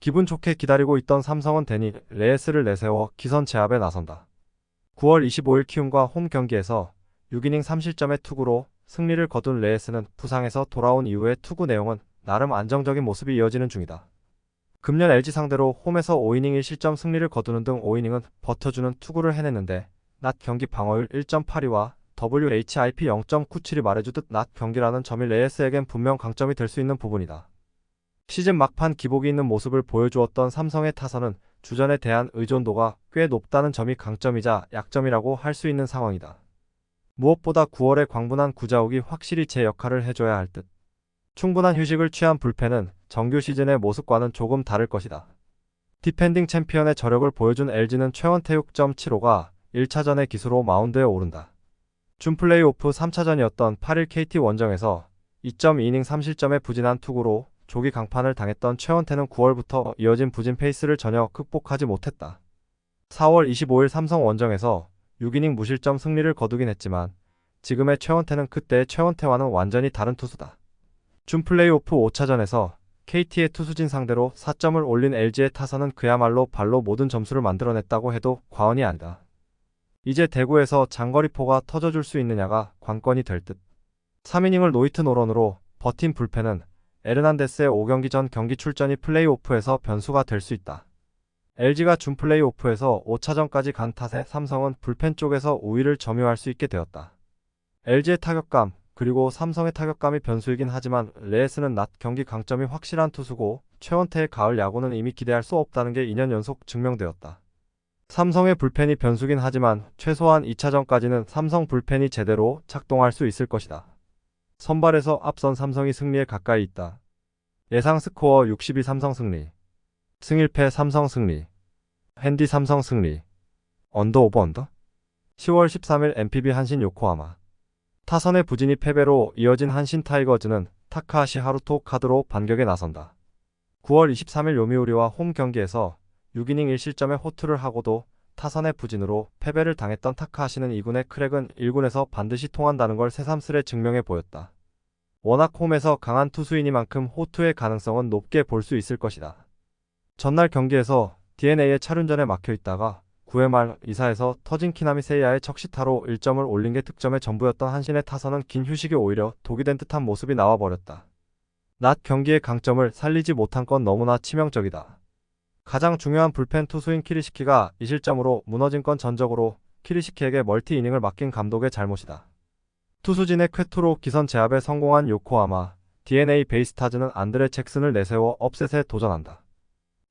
기분 좋게 기다리고 있던 삼성은 데니 레에스를 내세워 기선 제압에 나선다. 9월 25일 키움과 홈 경기에서 6이닝 3실점의 투구로 승리를 거둔 레에스는 부상에서 돌아온 이후의 투구 내용은 나름 안정적인 모습이 이어지는 중이다. 금년 LG 상대로 홈에서 5이닝 1실점 승리를 거두는 등 5이닝은 버텨주는 투구를 해냈는데 낮 경기 방어율 1.82와 WHIP 0.97이 말해주듯 낮 경기라는 점이 레에스에겐 분명 강점이 될 수 있는 부분이다. 시즌 막판 기복이 있는 모습을 보여주었던 삼성의 타선은 주전에 대한 의존도가 꽤 높다는 점이 강점이자 약점이라고 할 수 있는 상황이다. 무엇보다 9월에 광분한 구자욱이 확실히 제 역할을 해줘야 할 듯. 충분한 휴식을 취한 불펜은 정규 시즌의 모습과는 조금 다를 것이다. 디펜딩 챔피언의 저력을 보여준 LG는 최원태 6.75가 1차전의 기수로 마운드에 오른다. 준 플레이오프 3차전이었던 8일 KT 원정에서 2.2이닝 3실점의 부진한 투구로 조기 강판을 당했던 최원태는 9월부터 이어진 부진 페이스를 전혀 극복하지 못했다. 4월 25일 삼성 원정에서 6이닝 무실점 승리를 거두긴 했지만 지금의 최원태는 그때의 최원태와는 완전히 다른 투수다. 준 플레이오프 5차전에서 KT의 투수진 상대로 4점을 올린 LG의 타선은 그야말로 발로 모든 점수를 만들어냈다고 해도 과언이 아니다. 이제 대구에서 장거리포가 터져줄 수 있느냐가 관건이 될 듯. 3이닝을 노이트 노런으로 버틴 불펜은 에르난데스의 5경기 전 경기 출전이 플레이오프에서 변수가 될 수 있다. LG가 준 플레이오프에서 5차전까지 간 탓에 삼성은 불펜 쪽에서 우위를 점유할 수 있게 되었다. LG의 타격감, 그리고 삼성의 타격감이 변수이긴 하지만 레에스는 낮 경기 강점이 확실한 투수고 최원태의 가을 야구는 이미 기대할 수 없다는 게 2년 연속 증명되었다. 삼성의 불펜이 변수긴 하지만 최소한 2차전까지는 삼성 불펜이 제대로 작동할 수 있을 것이다. 선발에서 앞선 삼성이 승리에 가까이 있다. 예상 스코어 62 삼성 승리. 승일패 삼성 승리. 핸디 삼성 승리. 언더 오버 언더? 10월 13일 MPB 한신 요코하마. 타선의 부진이 패배로 이어진 한신 타이거즈는 타카하시 하루토 카드로 반격에 나선다. 9월 23일 요미우리와 홈 경기에서 6이닝 1실점의 호투를 하고도 타선의 부진으로 패배를 당했던 타카하시는 2군의 크랙은 1군에서 반드시 통한다는 걸 새삼스레 증명해 보였다. 워낙 홈에서 강한 투수이니만큼 호투의 가능성은 높게 볼 수 있을 것이다. 전날 경기에서 DNA의 차륜전에 막혀 있다가 9회 말 2사에서 터진 키나미 세이야의 척시타로 1점을 올린 게 득점의 전부였던 한신의 타선은 긴 휴식에 오히려 독이 된 듯한 모습이 나와버렸다. 낮 경기의 강점을 살리지 못한 건 너무나 치명적이다. 가장 중요한 불펜 투수인 키리시키가 이 실점으로 무너진 건 전적으로 키리시키에게 멀티 이닝을 맡긴 감독의 잘못이다. 투수진의 쾌투로 기선 제압에 성공한 요코하마, DNA 베이스타즈는 안드레 잭슨을 내세워 업셋에 도전한다.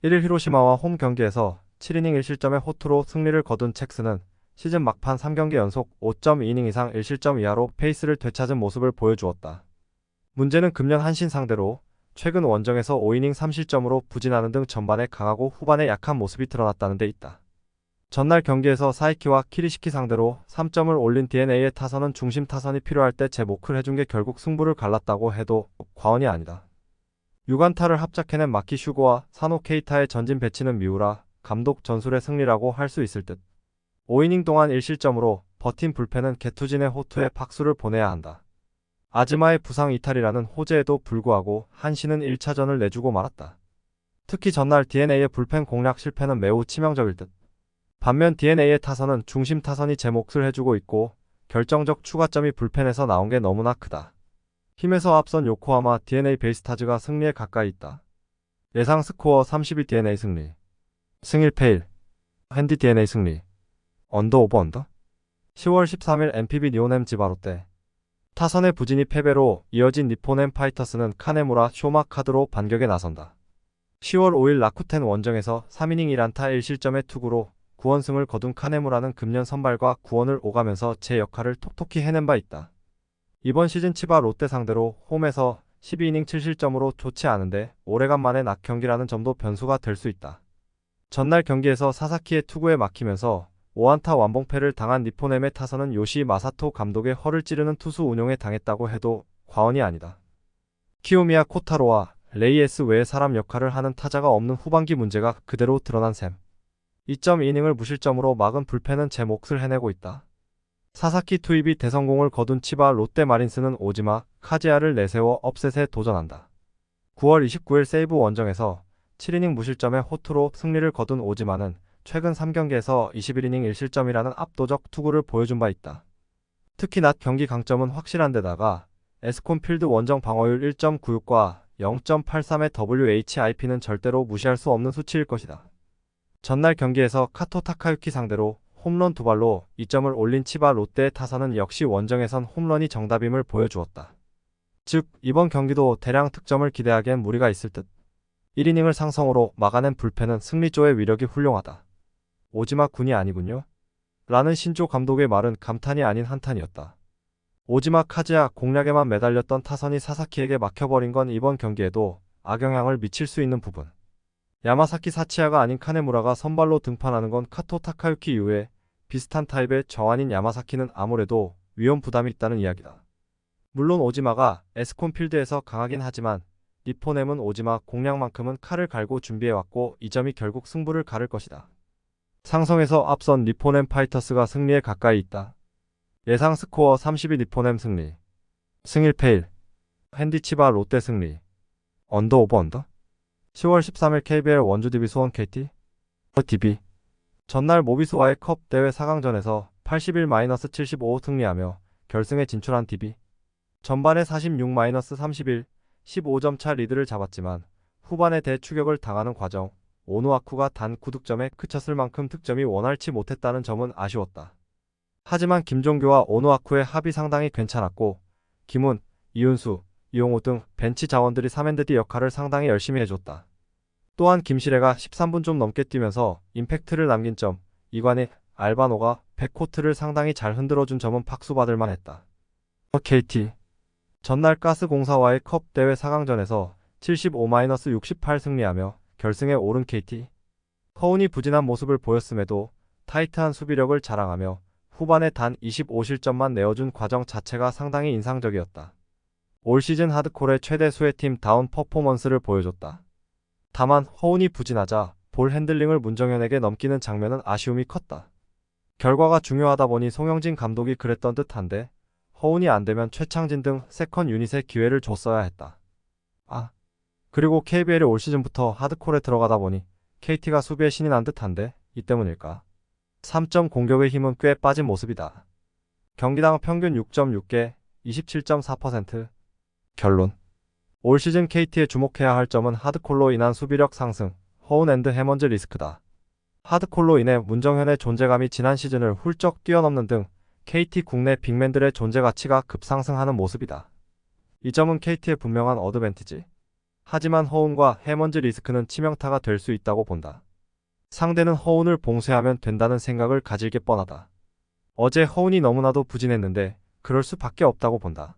1일 히로시마와 홈 경기에서 7이닝 1실점의 호투로 승리를 거둔 잭슨은 시즌 막판 3경기 연속 5.2이닝 이상 1실점 이하로 페이스를 되찾은 모습을 보여주었다. 문제는 금년 한신 상대로 최근 원정에서 5이닝 3실점으로 부진하는 등 전반에 강하고 후반에 약한 모습이 드러났다는 데 있다. 전날 경기에서 사이키와 키리시키 상대로 3점을 올린 DNA의 타선은 중심 타선이 필요할 때제 모크를 해준 게 결국 승부를 갈랐다고 해도 과언이 아니다. 유간타를 합작해낸 마키 슈고와 사노 케이타의 전진 배치는 미우라 감독 전술의 승리라고 할 수 있을 듯. 5이닝 동안 1실점으로 버틴 불펜은 개투진의 호투에 박수를 보내야 한다. 아즈마의 부상 이탈이라는 호재에도 불구하고 한신은 1차전을 내주고 말았다. 특히 전날 DNA의 불펜 공략 실패는 매우 치명적일 듯. 반면 DNA의 타선은 중심 타선이 제 몫을 해주고 있고 결정적 추가점이 불펜에서 나온 게 너무나 크다. 힘에서 앞선 요코하마 DNA 베이스타즈가 승리에 가까이 있다. 예상 스코어 32 DNA 승리. 승일 페일. 핸디 DNA 승리. 언더 오버 언더? 10월 13일 MPB 니오넴 지바롯데. 타선의 부진이 패배로 이어진 니포넴 파이터스는 카네무라 쇼마 카드로 반격에 나선다. 10월 5일 라쿠텐 원정에서 3이닝 1안타 1실점의 투구로 9원승을 거둔 카네무라는 금년 선발과 9원을 오가면서 제 역할을 톡톡히 해낸 바 있다. 이번 시즌 치바 롯데 상대로 홈에서 12이닝 7실점으로 좋지 않은데 오래간만에 낙 경기라는 점도 변수가 될 수 있다. 전날 경기에서 사사키의 투구에 막히면서 5안타 완봉패를 당한 니포넴의 타선은 요시 마사토 감독의 허를 찌르는 투수 운용에 당했다고 해도 과언이 아니다. 키오미야 코타로와 레이에스 외에 사람 역할을 하는 타자가 없는 후반기 문제가 그대로 드러난 셈. 2.2이닝을 무실점으로 막은 불펜은 제 몫을 해내고 있다. 사사키 투입이 대성공을 거둔 치바 롯데 마린스는 오지마 카지아를 내세워 업셋에 도전한다. 9월 29일 세이브 원정에서 7이닝 무실점의 호투로 승리를 거둔 오지마는 최근 3경기에서 21이닝 1실점이라는 압도적 투구를 보여준 바 있다. 특히 낮 경기 강점은 확실한 데다가 에스콘 필드 원정 방어율 1.96과 0.83의 WHIP는 절대로 무시할 수 없는 수치일 것이다. 전날 경기에서 카토 타카유키 상대로 홈런 두 발로 2점을 올린 치바 롯데의 타선은 역시 원정에선 홈런이 정답임을 보여주었다. 즉, 이번 경기도 대량 득점을 기대하기엔 무리가 있을 듯. 1이닝을 상성으로 막아낸 불펜은 승리조의 위력이 훌륭하다. 오지마 군이 아니군요. 라는 신조 감독의 말은 감탄이 아닌 한탄이었다. 오지마 카즈야 공략에만 매달렸던 타선이 사사키에게 막혀버린 건 이번 경기에도 악영향을 미칠 수 있는 부분. 야마사키 사치야가 아닌 카네무라가 선발로 등판하는 건 카토 타카유키 이후에 비슷한 타입의 저완인 야마사키는 아무래도 위험 부담이 있다는 이야기다. 물론 오지마가 에스콘 필드에서 강하긴 하지만 니포넴은 오지마 공략만큼은 칼을 갈고 준비해왔고 이 점이 결국 승부를 가를 것이다. 상성에서 앞선 니포넴 파이터스가 승리에 가까이 있다. 예상 스코어 32 니포넴 승리. 승 1패 1. 핸디치바 롯데 승리. 언더 오버 언더? 10월 13일 KBL 원주 DB 수원 KT DB 전날 모비스와의 컵 대회 4강전에서 81-75 승리하며 결승에 진출한 DB 전반에 46-31 15점 차 리드를 잡았지만 후반에 대추격을 당하는 과정 오누아쿠가 단 9득점에 그쳤을 만큼 득점이 원활치 못했다는 점은 아쉬웠다. 하지만 김종규와 오누아쿠의 합이 상당히 괜찮았고 김훈, 이윤수, 이용호 등 벤치 자원들이 3엔드디 역할을 상당히 열심히 해줬다. 또한 김시래가 13분 좀 넘게 뛰면서 임팩트를 남긴 점, 이관희, 알바노가 백코트를 상당히 잘 흔들어준 점은 박수받을 만 했다. KT 전날 가스공사와의 컵 대회 4강전에서 75-68 승리하며 결승에 오른 KT 허운이 부진한 모습을 보였음에도 타이트한 수비력을 자랑하며 후반에 단 25실점만 내어준 과정 자체가 상당히 인상적이었다. 올 시즌 하드콜의 최대 수혜팀 다운 퍼포먼스를 보여줬다. 다만 허운이 부진하자 볼 핸들링을 문정현에게 넘기는 장면은 아쉬움이 컸다. 결과가 중요하다 보니 송영진 감독이 그랬던 듯한데 허운이 안 되면 최창진 등 세컨 유닛에 기회를 줬어야 했다. 아, 그리고 KBL이 올 시즌부터 하드콜에 들어가다 보니 KT가 수비에 신이 난 듯한데 이 때문일까? 3점 공격의 힘은 꽤 빠진 모습이다. 경기당 평균 6.6개, 27.4%. 결론. 올 시즌 KT에 주목해야 할 점은 하드콜로 인한 수비력 상승, 허운 앤드 해먼즈 리스크다. 하드콜로 인해 문정현의 존재감이 지난 시즌을 훌쩍 뛰어넘는 등 KT 국내 빅맨들의 존재 가치가 급상승하는 모습이다. 이 점은 KT의 분명한 어드밴티지. 하지만 허운과 해먼즈 리스크는 치명타가 될 수 있다고 본다. 상대는 허운을 봉쇄하면 된다는 생각을 가질 게 뻔하다. 어제 허운이 너무나도 부진했는데 그럴 수밖에 없다고 본다.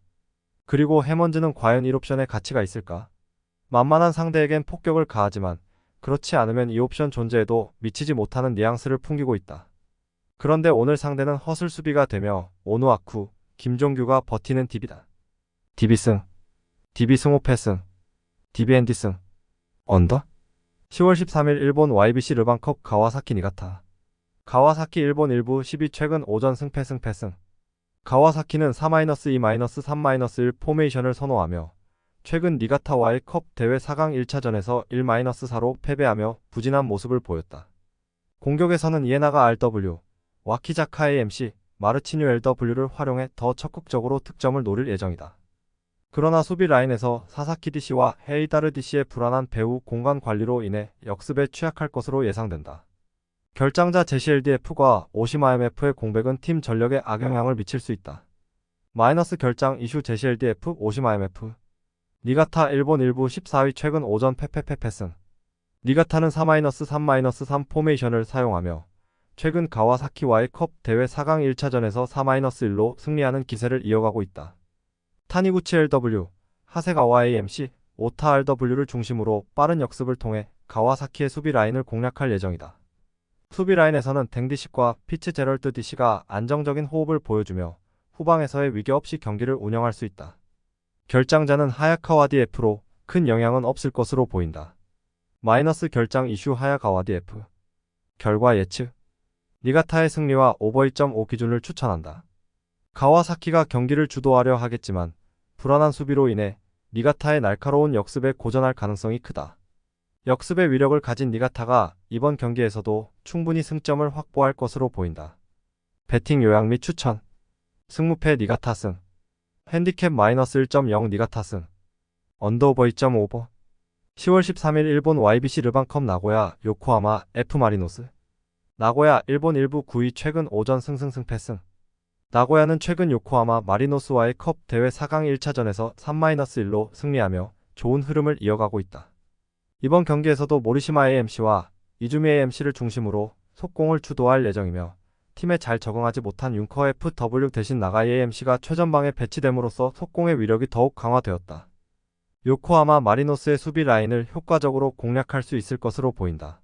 그리고 해먼즈는 과연 1옵션의 가치가 있을까? 만만한 상대에겐 폭격을 가하지만 그렇지 않으면 이 옵션 존재에도 미치지 못하는 뉘앙스를 풍기고 있다. 그런데 오늘 상대는 허슬 수비가 되며 오누아쿠, 김종규가 버티는 DB다. DB승, DB승호 패승, DB앤디승, 언더? 10월 13일 일본 YBC 르반컵 가와사키 니가타. 가와사키 일본 일부 12 최근 오전 승패 승패 승. 가와사키는 4-2-3-1 포메이션을 선호하며 최근 니가타와의 컵 대회 4강 1차전에서 1-4로 패배하며 부진한 모습을 보였다. 공격에서는 이에나가 RW, 와키자카의 MC, 마르치뉴 LW를 활용해 더 적극적으로 득점을 노릴 예정이다. 그러나 수비 라인에서 사사키 DC와 헤이다르 DC의 불안한 배후 공간 관리로 인해 역습에 취약할 것으로 예상된다. 결장자 제시LDF과 오시마 MF의 공백은 팀 전력에 악영향을 미칠 수 있다. 마이너스 결장 이슈 제시LDF 오시마 MF 니가타 일본 일부 14위 최근 오전 페페페패승 니가타는 4-3-3-3 포메이션을 사용하며 최근 가와사키와의 컵 대회 4강 1차전에서 4-1로 승리하는 기세를 이어가고 있다. 타니구치 LW, 하세가와 AMC, 오타 RW를 중심으로 빠른 역습을 통해 가와사키의 수비 라인을 공략할 예정이다. 수비 라인에서는 댕디시과 피츠 제럴드 디시가 안정적인 호흡을 보여주며 후방에서의 위기 없이 경기를 운영할 수 있다. 결장자는 하야카와디 F로 큰 영향은 없을 것으로 보인다. 마이너스 결장 이슈 하야카와디 F. 결과 예측. 니가타의 승리와 오버 2.5 기준을 추천한다. 가와사키가 경기를 주도하려 하겠지만 불안한 수비로 인해 니가타의 날카로운 역습에 고전할 가능성이 크다. 역습의 위력을 가진 니가타가 이번 경기에서도 충분히 승점을 확보할 것으로 보인다. 배팅 요약 및 추천. 승무패 니가타 승. 핸디캡 마이너스 1.0 니가타 승. 언더오버 2.5버. 10월 13일 일본 YBC 르반컵 나고야 요코하마 F 마리노스. 나고야 일본 일부 9위 최근 오전 승승승패 승. 나고야는 최근 요코하마 마리노스와의 컵 대회 4강 1차전에서 3-1로 승리하며 좋은 흐름을 이어가고 있다. 이번 경기에서도 모리시마 AMC와 이주미 AMC를 중심으로 속공을 주도할 예정이며 팀에 잘 적응하지 못한 융커 FW 대신 나가이 AMC가 최전방에 배치됨으로써 속공의 위력이 더욱 강화되었다. 요코하마 마리노스의 수비 라인을 효과적으로 공략할 수 있을 것으로 보인다.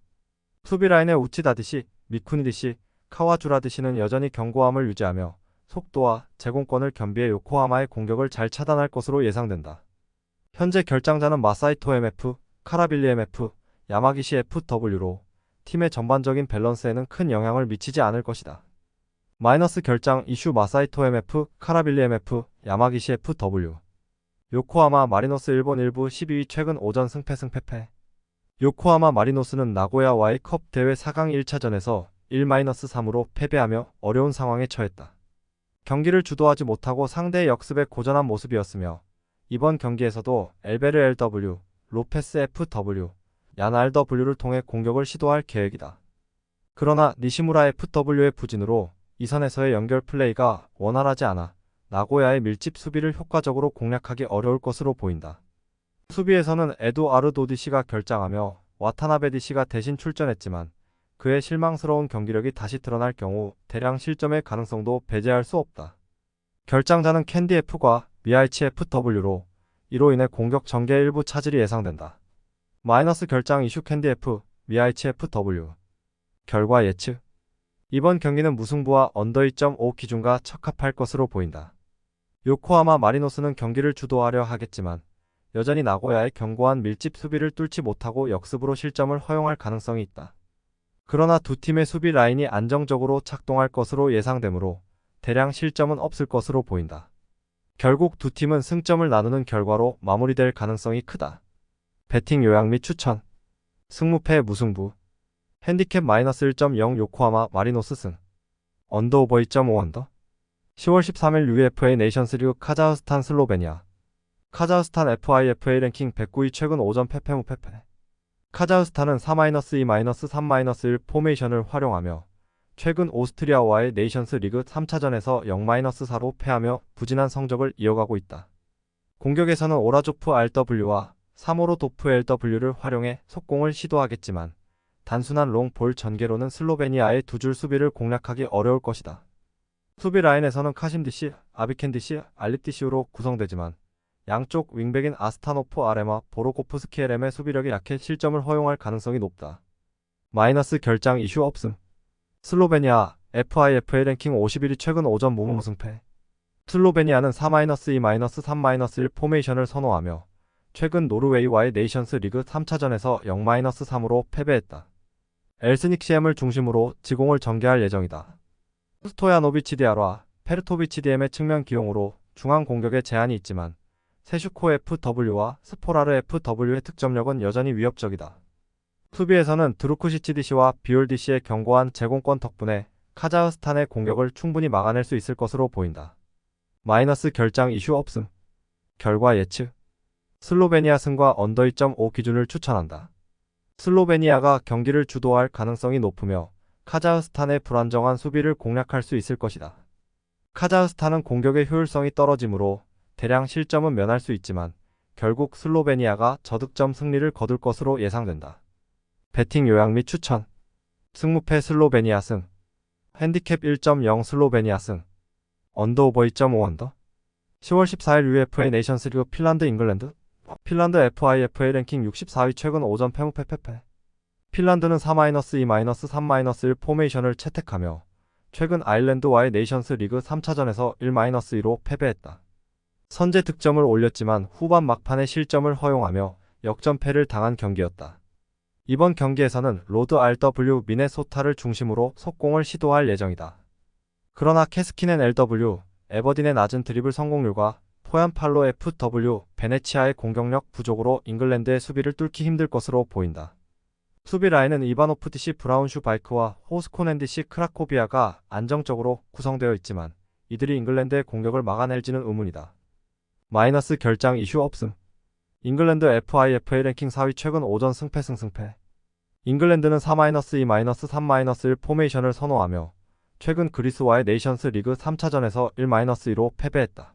수비 라인의 우치다디시, 미쿠니디시, 카와주라디시는 여전히 견고함을 유지하며 속도와 제공권을 겸비해 요코하마의 공격을 잘 차단할 것으로 예상된다. 현재 결장자는 마사이토 MF, 카라빌리 MF, 야마기시 FW로 팀의 전반적인 밸런스에는 큰 영향을 미치지 않을 것이다. 마이너스 결장 이슈 마사이토 MF, 카라빌리 MF, 야마기시 FW 요코하마 마리노스 일본 일부 12위 최근 오전 승패 승패패 요코하마 마리노스는 나고야와의 컵 대회 4강 1차전에서 1-3으로 패배하며 어려운 상황에 처했다. 경기를 주도하지 못하고 상대의 역습에 고전한 모습이었으며 이번 경기에서도 엘베르 LW, 로페스 FW, 얀 RW를 통해 공격을 시도할 계획이다. 그러나 니시무라 FW의 부진으로 이 선에서의 연결 플레이가 원활하지 않아 나고야의 밀집 수비를 효과적으로 공략하기 어려울 것으로 보인다. 수비에서는 에도 아르도디시가 결장하며 와타나베 디시가 대신 출전했지만 그의 실망스러운 경기력이 다시 드러날 경우 대량 실점의 가능성도 배제할 수 없다. 결장자는 캔디 F과 미아이치 FW로 이로 인해 공격 전개 일부 차질이 예상된다. 마이너스 결장 이슈 캔디 F, 미아이치 FW 결과 예측 이번 경기는 무승부와 언더 2.5 기준과 척합할 것으로 보인다. 요코하마 마리노스는 경기를 주도하려 하겠지만 여전히 나고야의 견고한 밀집 수비를 뚫지 못하고 역습으로 실점을 허용할 가능성이 있다. 그러나 두 팀의 수비 라인이 안정적으로 작동할 것으로 예상되므로 대량 실점은 없을 것으로 보인다. 결국 두 팀은 승점을 나누는 결과로 마무리될 가능성이 크다. 배팅 요약 및 추천. 승무패 무승부. 핸디캡 마이너스 1.0 요코하마 마리노스 승. 언더 오버 2.5 언더. 10월 13일 UEFA 네이션스리그 카자흐스탄 슬로베니아. 카자흐스탄 FIFA 랭킹 109위 최근 오전 페페무 페페 카자흐스탄은 4-2-3-1 포메이션을 활용하며 최근 오스트리아와의 네이션스 리그 3차전에서 0-4로 패하며 부진한 성적을 이어가고 있다. 공격에서는 오라조프 RW와 사모로도프 LW를 활용해 속공을 시도하겠지만 단순한 롱볼 전개로는 슬로베니아의 두 줄 수비를 공략하기 어려울 것이다. 수비 라인에서는 카심디시, 아비켄디시, 알립디시로 구성되지만 양쪽 윙백인 아스타노프 아레마, 보로코프스키에렘의 수비력이 약해 실점을 허용할 가능성이 높다. 마이너스 결장 이슈 없음. 슬로베니아 FIFA 랭킹 51위 최근 오전 무무승패. 슬로베니아는 4-2-3-1 포메이션을 선호하며 최근 노르웨이와의 네이션스 리그 3차전에서 0-3으로 패배했다. 엘스닉시엠을 중심으로 지공을 전개할 예정이다. 스토야노비치디아와 페르토비치디엠의 측면 기용으로 중앙 공격에 제한이 있지만 세슈코 FW와 스포라르 FW의 특점력은 여전히 위협적이다. 수비에서는 드루쿠시치디시와 비올디시의 견고한 제공권 덕분에 카자흐스탄의 공격을 충분히 막아낼 수 있을 것으로 보인다. 마이너스 결장 이슈 없음. 결과 예측. 슬로베니아 승과 언더 2.5 기준을 추천한다. 슬로베니아가 경기를 주도할 가능성이 높으며 카자흐스탄의 불안정한 수비를 공략할 수 있을 것이다. 카자흐스탄은 공격의 효율성이 떨어지므로 대량 실점은 면할 수 있지만 결국 슬로베니아가 저득점 승리를 거둘 것으로 예상된다. 배팅 요약 및 추천. 승무패 슬로베니아 승. 핸디캡 1.0 슬로베니아 승. 언더 오버 2.5 언더. 10월 14일 UEFA 네이션스 리그 핀란드 잉글랜드. 핀란드 FIFA 랭킹 64위 최근 5전 패무패 패패. 핀란드는 4-2-3-1 포메이션을 채택하며 최근 아일랜드와의 네이션스 리그 3차전에서 1-2로 패배했다. 선제 득점을 올렸지만 후반 막판에 실점을 허용하며 역전패를 당한 경기였다. 이번 경기에서는 로드 RW 미네소타를 중심으로 속공을 시도할 예정이다. 그러나 캐스킨앤 LW, 에버딘의 낮은 드리블 성공률과 포얀팔로 FW, 베네치아의 공격력 부족으로 잉글랜드의 수비를 뚫기 힘들 것으로 보인다. 수비 라인은 이바노프 DC 브라운 슈 바이크와 호스코넨 DC 크라코비아가 안정적으로 구성되어 있지만 이들이 잉글랜드의 공격을 막아낼지는 의문이다. 마이너스 결장 이슈 없음. 잉글랜드 FIFA 랭킹 4위 최근 5전 승패 승승패. 잉글랜드는 4-2-3-1 포메이션을 선호하며 최근 그리스와의 네이션스 리그 3차전에서 1-2로 패배했다.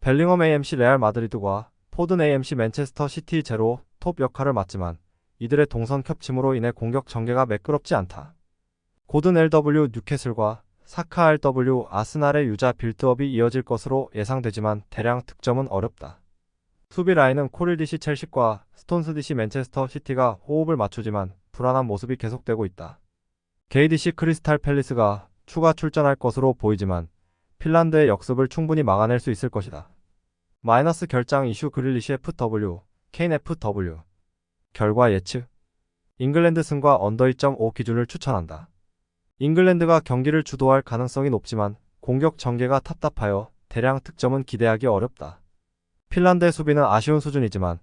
벨링엄 AMC 레알 마드리드과 포든 AMC 맨체스터 시티 제로 톱 역할을 맡지만 이들의 동선 겹침으로 인해 공격 전개가 매끄럽지 않다. 고든 LW 뉴캐슬과 사카 RW 아스날의 유자 빌드업이 이어질 것으로 예상되지만 대량 득점은 어렵다. 수비 라인은 코릴 DC 첼시과 스톤스 DC 맨체스터 시티가 호흡을 맞추지만 불안한 모습이 계속되고 있다. KDC 크리스탈 팰리스가 추가 출전할 것으로 보이지만 핀란드의 역습을 충분히 막아낼 수 있을 것이다. 마이너스 결장 이슈 그릴리시 FW, 케인 FW. 결과 예측. 잉글랜드 승과 언더 2.5 기준을 추천한다. 잉글랜드가 경기를 주도할 가능성이 높지만 공격 전개가 답답하여 대량 득점은 기대하기 어렵다. 핀란드의 수비는 아쉬운 수준이지만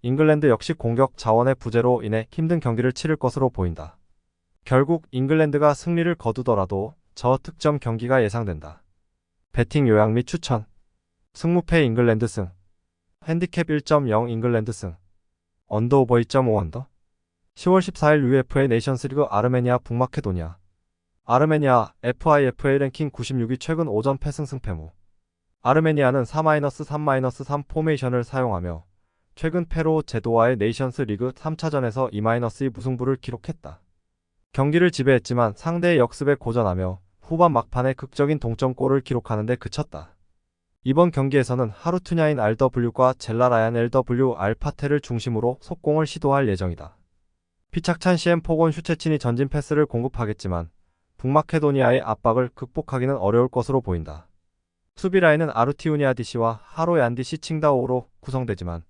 잉글랜드 역시 공격 자원의 부재로 인해 힘든 경기를 치를 것으로 보인다. 결국 잉글랜드가 승리를 거두더라도 저득점 경기가 예상된다. 배팅 요약 및 추천 승무패 잉글랜드 승 핸디캡 1.0 잉글랜드 승 언더 오버 2.5 언더 10월 14일 UEFA 네이션스리그 아르메니아 북마케도니아 아르메니아 FIFA 랭킹 96위 최근 5전 패승 승패무 아르메니아는 4-3-3 포메이션을 사용하며 최근 페로 제도와의 네이션스 리그 3차전에서 2-2 무승부를 기록했다. 경기를 지배했지만 상대의 역습에 고전하며 후반 막판에 극적인 동점골을 기록하는 데 그쳤다. 이번 경기에서는 하루투냐인 RW과 젤라라얀 LW 알파테를 중심으로 속공을 시도할 예정이다. 피착찬 CM 포곤 슈체친이 전진 패스를 공급하겠지만 북마케도니아의 압박을 극복하기는 어려울 것으로 보인다. 수비 라인은 아르티우니아 DC와 하로얀 DC 칭다오로 구성되지만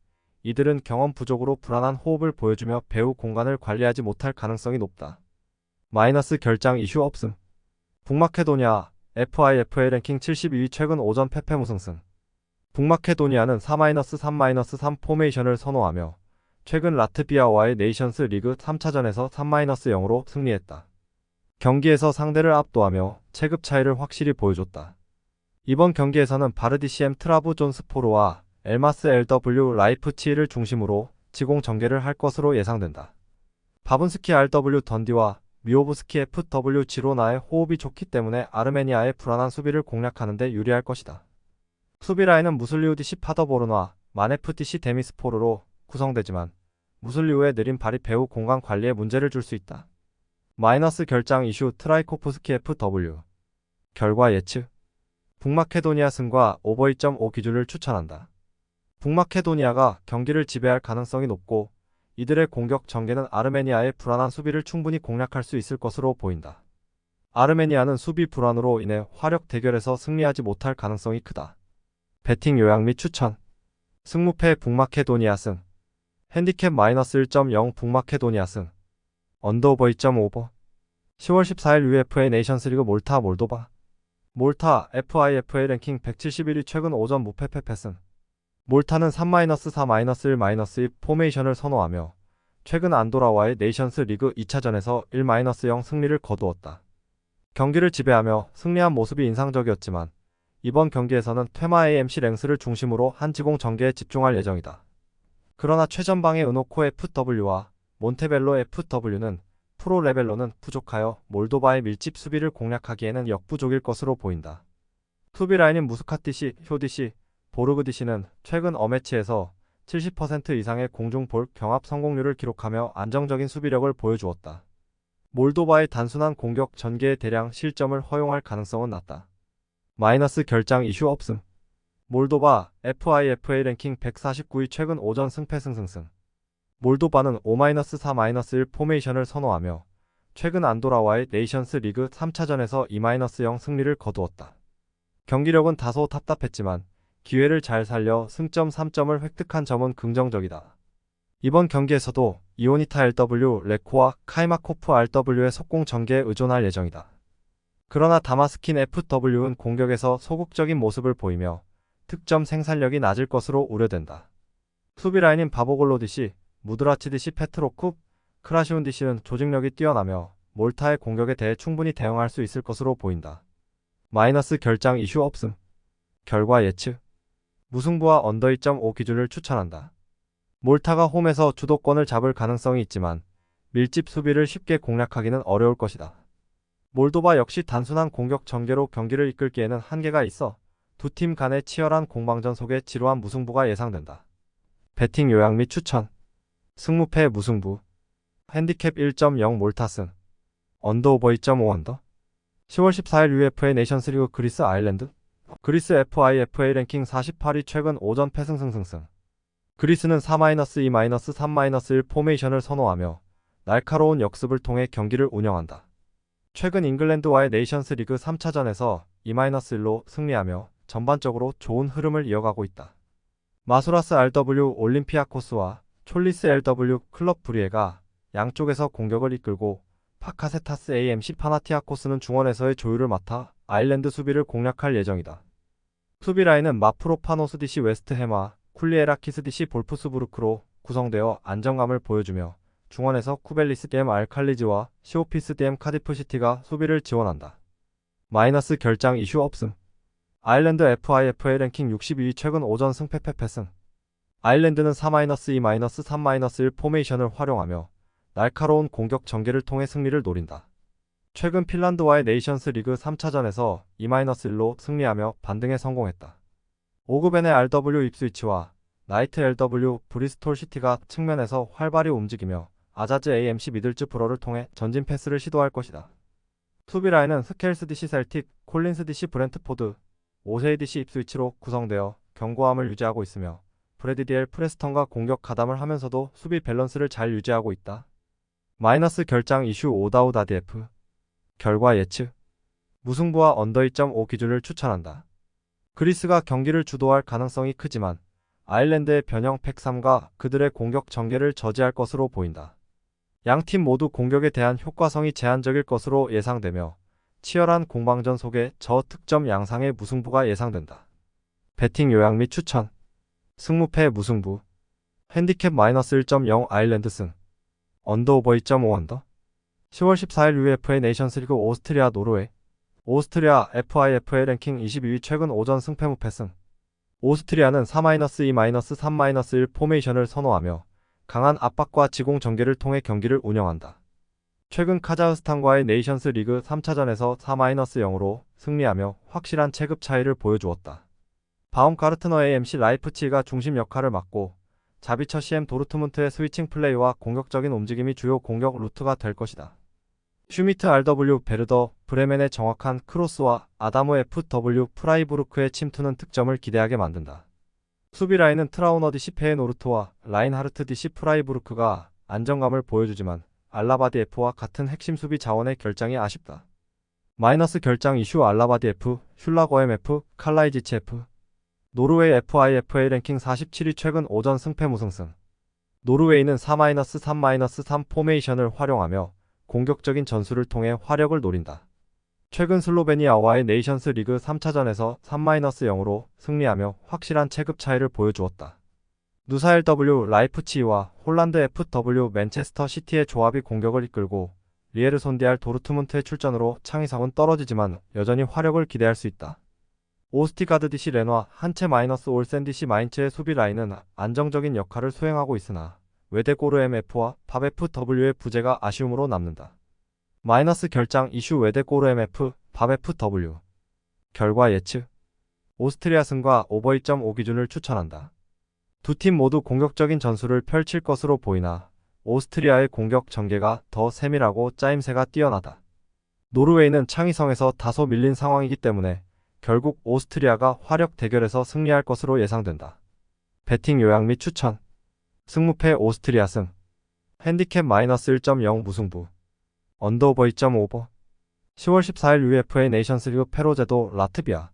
이들은 경험 부족으로 불안한 호흡을 보여주며 배후 공간을 관리하지 못할 가능성이 높다. 마이너스 결장 이슈 없음. 북마케도니아 FIFA 랭킹 72위 최근 5전 패패 무승승. 북마케도니아는 4-3-3 포메이션을 선호하며 최근 라트비아와의 네이션스 리그 3차전에서 3-0으로 승리했다. 경기에서 상대를 압도하며 체급 차이를 확실히 보여줬다. 이번 경기에서는 바르디시엠 트라브 존스포르와 엘마스 LW 라이프치히를 중심으로 지공 전개를 할 것으로 예상된다. 바분스키 RW 던디와 미오브스키 FW 지로나의 호흡이 좋기 때문에 아르메니아의 불안한 수비를 공략하는 데 유리할 것이다. 수비 라인은 무슬리우 DC 파더보르나 마네프 DC 데미스포르로 구성되지만 무슬리우의 느린 발이 배후 공간 관리에 문제를 줄 수 있다. 마이너스 결장 이슈 트라이코프스키 FW 결과 예측 북마케도니아 승과 오버 2.5 기준을 추천한다. 북마케도니아가 경기를 지배할 가능성이 높고 이들의 공격 전개는 아르메니아의 불안한 수비를 충분히 공략할 수 있을 것으로 보인다. 아르메니아는 수비 불안으로 인해 화력 대결에서 승리하지 못할 가능성이 크다. 배팅 요약 및 추천 승무패 북마케도니아 승 핸디캡 마이너스 1.0 북마케도니아 승 언더오버 2.5버 10월 14일 UEFA 네이션스리그 몰타 몰도바 몰타 FIFA 랭킹 171위 최근 5전 무패패 패 승 몰타는 3-4-1-2 포메이션을 선호하며 최근 안도라와의 네이션스 리그 2차전에서 1-0 승리를 거두었다. 경기를 지배하며 승리한 모습이 인상적이었지만 이번 경기에서는 퇴마 AMC 랭스를 중심으로 한지공 전개에 집중할 예정이다. 그러나 최전방의 은호코 FW와 몬테벨로 FW는 프로 레벨로는 부족하여 몰도바의 밀집 수비를 공략하기에는 역부족일 것으로 보인다. 수비 라인인 무스카티시, 효디시, 보르그디시는 최근 어매치에서 70% 이상의 공중볼 경합 성공률을 기록하며 안정적인 수비력을 보여주었다. 몰도바의 단순한 공격 전개에 대량 실점을 허용할 가능성은 낮다. 마이너스 결장 이슈 없음. 몰도바 FIFA 랭킹 149위 최근 오전 승패 승승승. 몰도바는 5-4-1 포메이션을 선호하며 최근 안도라와의 네이션스 리그 3차전에서 2-0 승리를 거두었다. 경기력은 다소 답답했지만 기회를 잘 살려 승점 3점을 획득한 점은 긍정적이다. 이번 경기에서도 이오니타 LW 레코와 카이마코프 RW의 속공 전개에 의존할 예정이다. 그러나 다마스킨 FW는 공격에서 소극적인 모습을 보이며 득점 생산력이 낮을 것으로 우려된다. 수비 라인인 바보골로디시, 무드라치디시 페트로쿱, 크라시운디시는 조직력이 뛰어나며 몰타의 공격에 대해 충분히 대응할 수 있을 것으로 보인다. 마이너스 결장 이슈 없음. 결과 예측. 무승부와 언더 2.5 기준을 추천한다. 몰타가 홈에서 주도권을 잡을 가능성이 있지만 밀집 수비를 쉽게 공략하기는 어려울 것이다. 몰도바 역시 단순한 공격 전개로 경기를 이끌기에는 한계가 있어 두 팀 간의 치열한 공방전 속에 지루한 무승부가 예상된다. 배팅 요약 및 추천 승무패 무승부. 핸디캡 1.0 몰타승 언더오버 2.5 언더. 10월 14일 UFA 네이션스리그 그리스 아일랜드. 그리스 FIFA 랭킹 48위 최근 오전 패승승승승. 그리스는 4-2-3-1 포메이션을 선호하며 날카로운 역습을 통해 경기를 운영한다. 최근 잉글랜드와의 네이션스 리그 3차전에서 2-1로 승리하며 전반적으로 좋은 흐름을 이어가고 있다. 마수라스 RW 올림피아코스와 촐리스 LW 클럽 브리에가 양쪽에서 공격을 이끌고 파카세타스 AMC 파나티아코스는 중원에서의 조율을 맡아 아일랜드 수비를 공략할 예정이다. 수비 라인은 마프로파노스 DC 웨스트해마, 쿨리에라키스 DC 볼프스부르크로 구성되어 안정감을 보여주며 중원에서 쿠벨리스 DM 알칼리즈와 시오피스 DM 카디프시티가 수비를 지원한다. 마이너스 결장 이슈 없음. 아일랜드 FIFA 랭킹 62위 최근 오전 승패 패패승. 아일랜드는 4-2-3-1 포메이션을 활용하며 날카로운 공격 전개를 통해 승리를 노린다. 최근 핀란드와의 네이션스 리그 3차전에서 2-1로 승리하며 반등에 성공했다. 오그벤의 RW 입스위치와 나이트 LW 브리스톨 시티가 측면에서 활발히 움직이며 아자즈 AMC 미들즈 브러를 통해 전진 패스를 시도할 것이다. 수비 라인은 스켈스 DC 셀틱, 콜린스 DC 브렌트포드, 오세이 DC 입스위치로 구성되어 견고함을 유지하고 있으며 브래디 디엘 프레스턴과 공격 가담을 하면서도 수비 밸런스를 잘 유지하고 있다. 마이너스 결장 이슈 오다우 다디에프 결과 예측 무승부와 언더 2.5 기준을 추천한다. 그리스가 경기를 주도할 가능성이 크지만 아일랜드의 변형 팩3과 그들의 공격 전개를 저지할 것으로 보인다. 양 팀 모두 공격에 대한 효과성이 제한적일 것으로 예상되며 치열한 공방전 속에 저특점 양상의 무승부가 예상된다. 배팅 요약 및 추천 승무패 무승부. 핸디캡 마이너스 1.0 아일랜드 승. 언더오버 2.5 언더. 10월 14일 UFA 네이션스리그 오스트리아 노르웨이. 오스트리아 FIFA 랭킹 22위 최근 오전 승패 무패 승. 오스트리아는 4-2-3-1 포메이션을 선호하며 강한 압박과 지공 전개를 통해 경기를 운영한다. 최근 카자흐스탄과의 네이션스 리그 3차전에서 4-0으로 승리하며 확실한 체급 차이를 보여주었다. 바움가르트너 AMC 라이프치가 중심 역할을 맡고 자비처 CM 도르트문트의 스위칭 플레이와 공격적인 움직임이 주요 공격 루트가 될 것이다. 슈미트 RW 베르더 브레멘의 정확한 크로스와 아다모 FW 프라이부르크의 침투는 득점을 기대하게 만든다. 수비 라인은 트라우너 디시 페에노르트와 라인하르트 디시 프라이부르크가 안정감을 보여주지만 알라바디 F와 같은 핵심 수비 자원의 결장이 아쉽다. 마이너스 결장 이슈 알라바디 F, 슐라거엠 F, 칼라이지치 F 노르웨이 FIFA 랭킹 47위 최근 오전 승패 무승승 노르웨이는 4-3-3 포메이션을 활용하며 공격적인 전술을 통해 화력을 노린다. 최근 슬로베니아와의 네이션스 리그 3차전에서 3-0으로 승리하며 확실한 체급 차이를 보여주었다. 누사엘 W 라이프치히와 홀란드 FW 맨체스터 시티의 조합이 공격을 이끌고 리에르 손디알 도르트문트의 출전으로 창의성은 떨어지지만 여전히 화력을 기대할 수 있다. 오스티가드 디시 레노와 한체 마이너스 올센 디시 마인츠의 수비 라인은 안정적인 역할을 수행하고 있으나 외대고르 MF와 밥 FW의 부재가 아쉬움으로 남는다. 마이너스 결장 이슈 외대고르 MF, 밥 FW 결과 예측 오스트리아 승과 오버 2.5 기준을 추천한다. 두 팀 모두 공격적인 전술을 펼칠 것으로 보이나 오스트리아의 공격 전개가 더 세밀하고 짜임새가 뛰어나다. 노르웨이는 창의성에서 다소 밀린 상황이기 때문에 결국 오스트리아가 화력 대결에서 승리할 것으로 예상된다. 배팅 요약 및 추천. 승무패 오스트리아 승. 핸디캡 마이너스 1.0 무승부. 언더오버 2.5버. 10월 14일 UEFA 네이션스리그 페로제도 라트비아.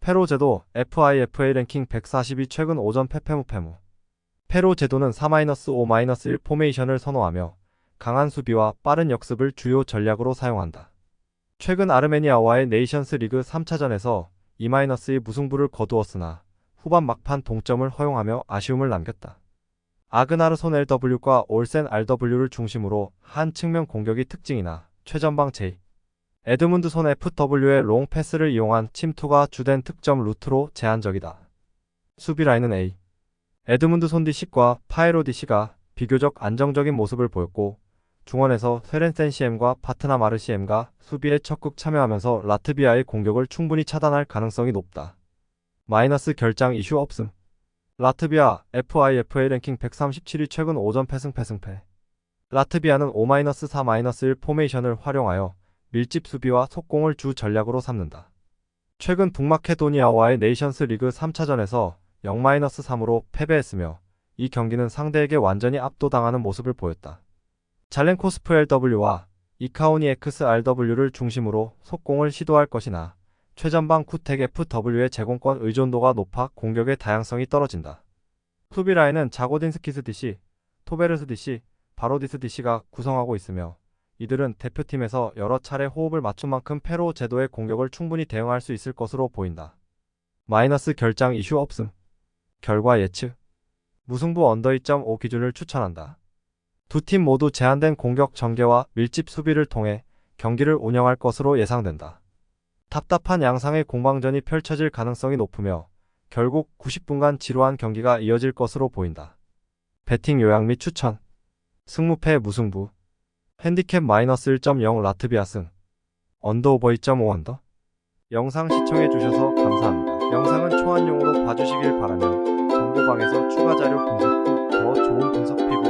페로제도 FIFA 랭킹 142 최근 오전 페페무페무. 페로제도는 4-5-1 포메이션을 선호하며 강한 수비와 빠른 역습을 주요 전략으로 사용한다. 최근 아르메니아와의 네이션스 리그 3차전에서 2-2 무승부를 거두었으나 후반 막판 동점을 허용하며 아쉬움을 남겼다. 아그나르손 LW과 올센 RW를 중심으로 한 측면 공격이 특징이나 최전방 J, 에드문드 손 FW의 롱 패스를 이용한 침투가 주된 특점 루트로 제한적이다. 수비 라인은 A. 에드문드 손 DC과 파에로 DC가 비교적 안정적인 모습을 보였고 중원에서 세렌센 CM과 파트나 마르 CM가 수비에 적극 참여하면서 라트비아의 공격을 충분히 차단할 가능성이 높다. 마이너스 결장 이슈 없음. 라트비아 FIFA 랭킹 137위 최근 5전 패승 패승패. 라트비아는 5-4-1 포메이션을 활용하여 밀집 수비와 속공을 주 전략으로 삼는다. 최근 북마케도니아와의 네이션스 리그 3차전에서 0-3으로 패배했으며 이 경기는 상대에게 완전히 압도당하는 모습을 보였다. 잘렌코스프 LW와 이카오니 X RW를 중심으로 속공을 시도할 것이나 최전방 쿠텍 FW의 제공권 의존도가 높아 공격의 다양성이 떨어진다. 수비 라인은 자고딘스키스 DC, 토베르스 DC, 바로디스 DC가 구성하고 있으며 이들은 대표팀에서 여러 차례 호흡을 맞춘 만큼 페로 제도의 공격을 충분히 대응할 수 있을 것으로 보인다. 마이너스 결장 이슈 없음. 결과 예측. 무승부 언더 2.5 기준을 추천한다. 두 팀 모두 제한된 공격 전개와 밀집 수비를 통해 경기를 운영할 것으로 예상된다. 답답한 양상의 공방전이 펼쳐질 가능성이 높으며 결국 90분간 지루한 경기가 이어질 것으로 보인다. 배팅 요약 및 추천. 승무패 무승부. 핸디캡 마이너스 1.0 라트비아 승. 언더오버 2.5 언더. 영상 시청해주셔서 감사합니다. 영상은 초안용으로 봐주시길 바라며 정보방에서 추가 자료 분석 후 더 좋은 분석 찾아뵙겠습니다.